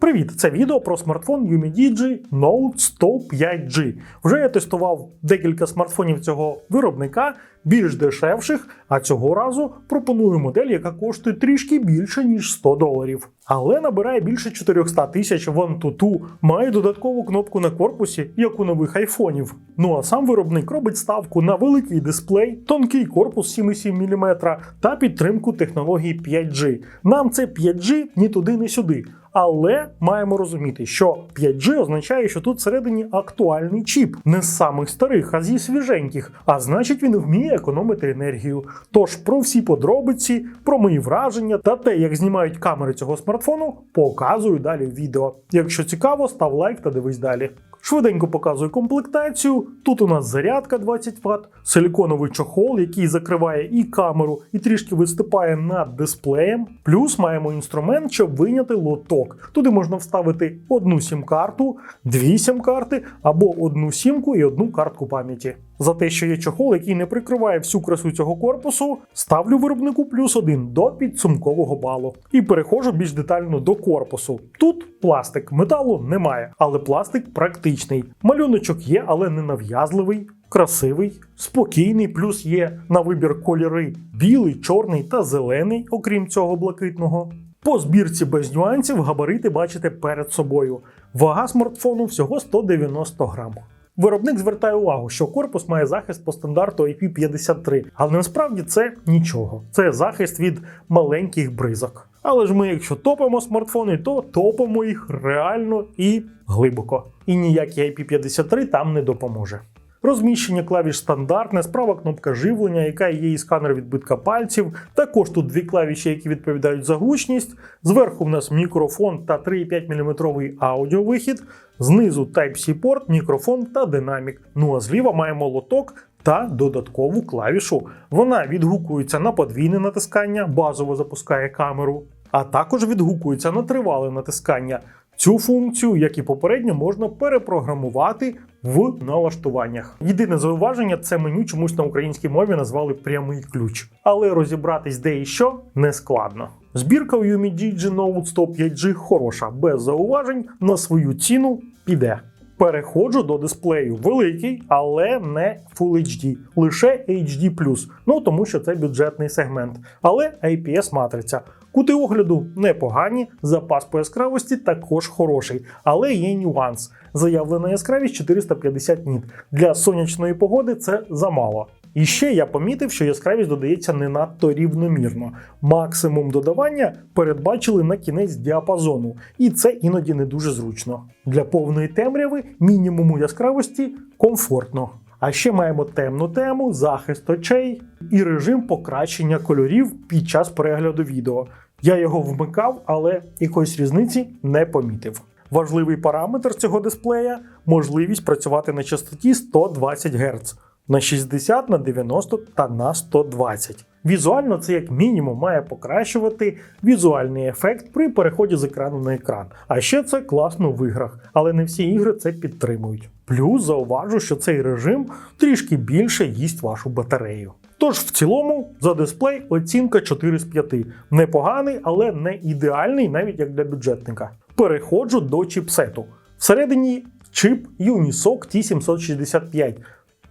Привіт! Це відео про смартфон UMIDIGI Note 105G. Вже я тестував декілька смартфонів цього виробника, більш дешевших, а цього разу пропоную модель, яка коштує трішки більше, ніж 100 доларів. Але набирає більше 400 тисяч в Antutu, має додаткову кнопку на корпусі, як у нових айфонів. Ну а сам виробник робить ставку на великий дисплей, тонкий корпус 7,7 мм та підтримку технології 5G. Нам це 5G ні туди, ні сюди. Але маємо розуміти, що 5G означає, що тут всередині актуальний чіп, не з самих старих, а зі свіженьких. А значить, він вміє економити енергію. Тож про всі подробиці, про мої враження та те, як знімають камери цього смартфону, показую далі відео. Якщо цікаво, став лайк та дивись далі. Швиденько показую комплектацію. Тут у нас зарядка 20 Вт, силіконовий чохол, який закриває і камеру, і трішки виступає над дисплеєм. Плюс маємо інструмент, щоб виняти лоток. Туди можна вставити одну сім-карту, дві сім-карти або одну сімку і одну картку пам'яті. За те, що є чохол, який не прикриває всю красу цього корпусу, ставлю виробнику плюс один до підсумкового балу. І переходжу більш детально до корпусу. Тут пластик, металу немає, але пластик практичний. Малюночок є, але не нав'язливий. Красивий, спокійний, плюс є на вибір кольори білий, чорний та зелений, окрім цього блакитного. По збірці без нюансів габарити бачите перед собою. Вага смартфону всього 190 грам. Виробник звертає увагу, що корпус має захист по стандарту IP53, але насправді це нічого. Це захист від маленьких бризок. Але ж ми, якщо топимо смартфони, то топимо їх реально і глибоко. І ніякий IP53 там не допоможе. Розміщення клавіш стандартне, справа кнопка живлення, яка є і сканер відбитка пальців. Також тут дві клавіші, які відповідають за гучність. Зверху в нас мікрофон та 3,5 мм аудіовихід. Знизу Type-C порт, мікрофон та динамік. Ну а зліва маємо лоток та додаткову клавішу. Вона відгукується на подвійне натискання, базово запускає камеру, а також відгукується на тривале натискання. Цю функцію, як і попередньо, можна перепрограмувати в налаштуваннях. Єдине зауваження це меню чомусь на українській мові назвали прямий ключ, але розібратись де і що не складно. Збірка у UMIDIGI Note 105G хороша, без зауважень на свою ціну піде. Переходжу до дисплею. Великий, але не Full HD, лише HD+. Ну тому що це бюджетний сегмент. Але IPS матриця. Кути огляду непогані, запас по яскравості також хороший, але є нюанс. Заявлена яскравість 450 ніт. Для сонячної погоди це замало. І ще я помітив, що яскравість додається не надто рівномірно. Максимум додавання передбачили на кінець діапазону, і це іноді не дуже зручно. Для повної темряви мінімуму яскравості комфортно. А ще маємо темну тему, захист очей і режим покращення кольорів під час перегляду відео. Я його вмикав, але якоїсь різниці не помітив. Важливий параметр цього дисплея можливість працювати на частоті 120 Гц на 60, на 90 та на 120. Візуально це як мінімум має покращувати візуальний ефект при переході з екрану на екран. А ще це класно в іграх, але не всі ігри це підтримують. Плюс зауважу, що цей режим трішки більше їсть вашу батарею. Тож в цілому за дисплей оцінка 4 з 5. Непоганий, але не ідеальний, навіть як для бюджетника. Переходжу до чіпсету. Всередині чип Unisoc T765.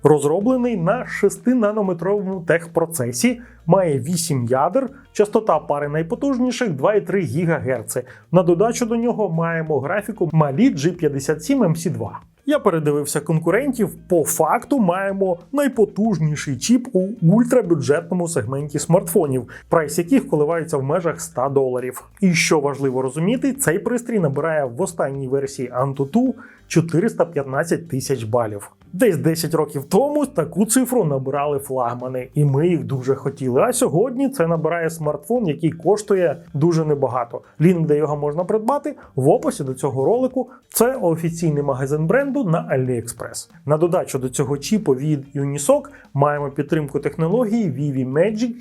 Розроблений на 6-нанометровому техпроцесі, має 8 ядер, частота пари найпотужніших 2,3 ГГц. На додачу до нього маємо графіку Mali G57 MC2. Я передивився конкурентів. По факту маємо найпотужніший чіп у ультрабюджетному сегменті смартфонів, прайс яких коливається в межах 100 доларів. І що важливо розуміти, цей пристрій набирає в останній версії Antutu 415 тисяч балів. Десь 10 років тому таку цифру набирали флагмани, і ми їх дуже хотіли. А сьогодні це набирає смартфон, який коштує дуже небагато. Лінк, де його можна придбати, в описі до цього ролику. Це офіційний магазин бренду на AliExpress. На додачу до цього чіпу від Unisoc маємо підтримку технології Vivi Magic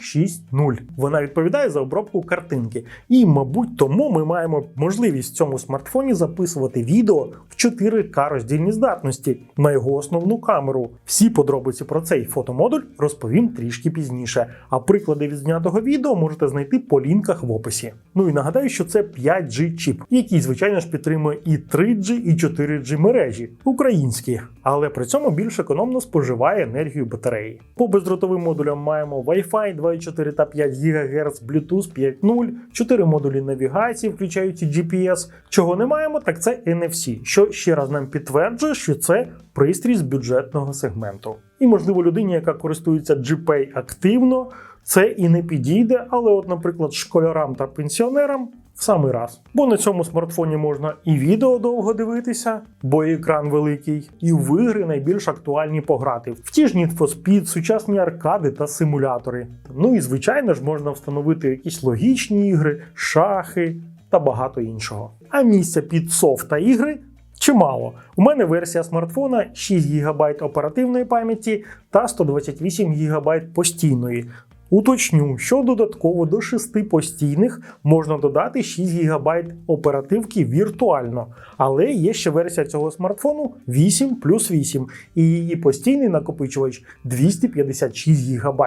6.0. Вона відповідає за обробку картинки. І, мабуть, тому ми маємо можливість в цьому смартфоні записувати відео в 4К роздільній здатності на його основному основну камеру. Всі подробиці про цей фотомодуль розповім трішки пізніше. А приклади відзнятого відео можете знайти по лінках в описі. Ну і нагадаю, що це 5G чіп, який, звичайно ж, підтримує і 3G, і 4G мережі українські, але при цьому більш економно споживає енергію батареї. По бездротовим модулям маємо Wi-Fi 2,4 та 5 ГГц, Bluetooth 5.0, 4 модулі навігації, включаючи GPS. Чого не маємо, так це NFC, що ще раз нам підтверджує, що це пристрій з бюджетного сегменту. І можливо людині, яка користується GPay активно, це і не підійде, але, от, наприклад, школярам та пенсіонерам в самий раз. Бо на цьому смартфоні можна і відео довго дивитися, бо екран великий, і в ігри найбільш актуальні пограти. В ті ж Need for Speed, сучасні аркади та симулятори. Ну і звичайно ж можна встановити якісь логічні ігри, шахи та багато іншого. А місця під софт та ігри чимало. У мене версія смартфона 6 ГБ оперативної пам'яті та 128 ГБ постійної. Уточню, що додатково до 6 постійних можна додати 6 ГБ оперативки віртуально, але є ще версія цього смартфону 8 плюс 8, і її постійний накопичувач 256 ГБ.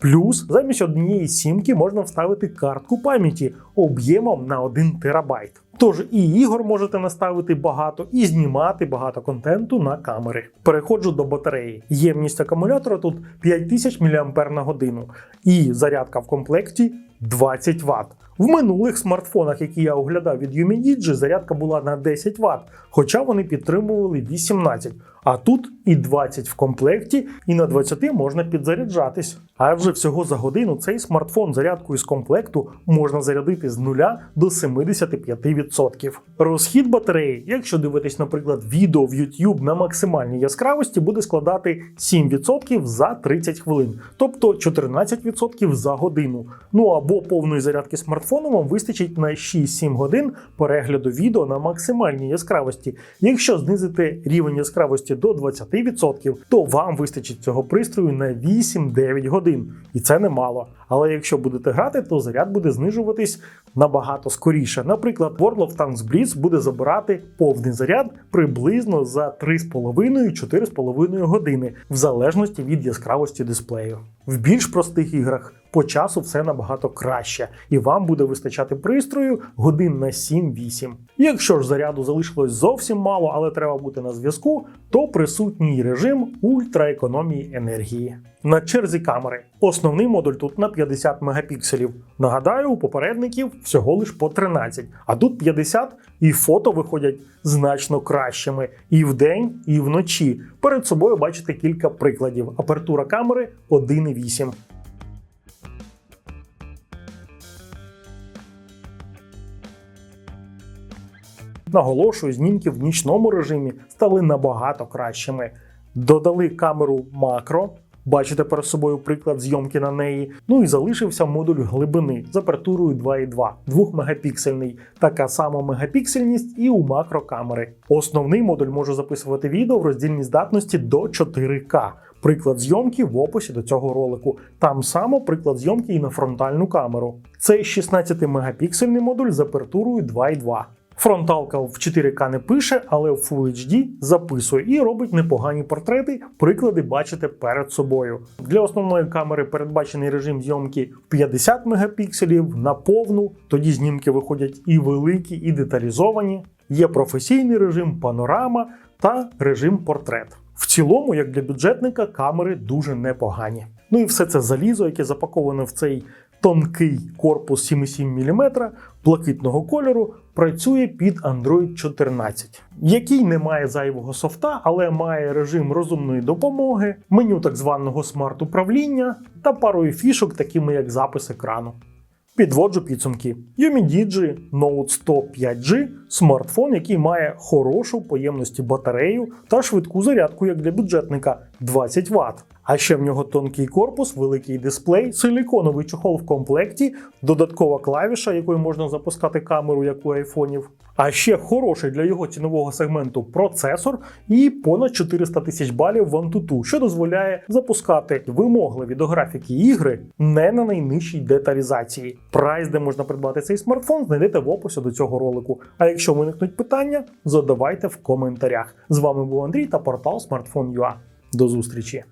Плюс замість однієї сімки можна вставити картку пам'яті об'ємом на 1 терабайт. Тож і ігор можете наставити багато, і знімати багато контенту на камери. Переходжу до батареї. Ємність акумулятора тут 5000 мАч на годину, і зарядка в комплекті 20 Вт. В минулих смартфонах, які я оглядав від UMIDIGI, зарядка була на 10 Вт, хоча вони підтримували 18. А тут і 20 в комплекті, і на 20 можна підзаряджатись. А вже всього за годину цей смартфон зарядкою з комплекту можна зарядити з 0 до 75%. Розхід батареї, якщо дивитись, наприклад, відео в YouTube на максимальній яскравості, буде складати 7% за 30 хвилин, тобто 14% за годину. Ну або повної зарядки смартфону вам вистачить на 6-7 годин перегляду відео на максимальній яскравості. Якщо знизити рівень яскравості до 20%, то вам вистачить цього пристрою на 8-9 годин. І це немало. Але якщо будете грати, то заряд буде знижуватись набагато скоріше. Наприклад, World of Tanks Blitz буде забирати повний заряд приблизно за 3,5-4,5 години, в залежності від яскравості дисплею. В більш простих іграх по часу все набагато краще, і вам буде вистачати пристрою годин на 7-8. Якщо ж заряду залишилось зовсім мало, але треба бути на зв'язку, то присутній режим ультраекономії енергії. На черзі камери. Основний модуль тут на 50 мегапікселів. Нагадаю, у попередників всього лиш по 13, а тут 50 і фото виходять значно кращими і вдень, і вночі. Перед собою бачите кілька прикладів. Апертура камери 1,8. Наголошую, знімки в нічному режимі стали набагато кращими. Додали камеру макро. Бачите перед собою приклад зйомки на неї. Ну і залишився модуль глибини з апертурою 2,2, 2 мегапіксельний. Така сама мегапіксельність і у макрокамери. Основний модуль може записувати відео в роздільній здатності до 4К. Приклад зйомки в описі до цього ролику. Там само приклад зйомки і на фронтальну камеру. Це 16 мегапіксельний модуль з апертурою 2,2. Фронталка в 4К не пише, але в Full HD записує і робить непогані портрети. Приклади бачите перед собою. Для основної камери передбачений режим зйомки в 50 мегапікселів на повну. Тоді знімки виходять і великі, і деталізовані. Є професійний режим панорама та режим портрет. В цілому, як для бюджетника, камери дуже непогані. Ну і все це залізо, яке запаковане в цей тонкий корпус 7,7 мм блакитного кольору, працює під Android 14, який не має зайвого софта, але має режим розумної допомоги, меню так званого смарт-управління та парою фішок, такими як запис екрану. Підводжу підсумки. UMIDIGI Note 100 5G смартфон, який має хорошу поємності батарею та швидку зарядку, як для бюджетника 20 Вт. А ще в нього тонкий корпус, великий дисплей, силіконовий чохол в комплекті, додаткова клавіша, якою можна запускати камеру, як у айфонів. А ще хороший для його цінового сегменту процесор і понад 400 тисяч балів в Antutu, що дозволяє запускати вимогливі до графіки ігри не на найнижчій деталізації. Прайс, де можна придбати цей смартфон, знайдете в описі до цього ролику. А якщо виникнуть питання, задавайте в коментарях. З вами був Андрій та портал Smartphone.ua. До зустрічі!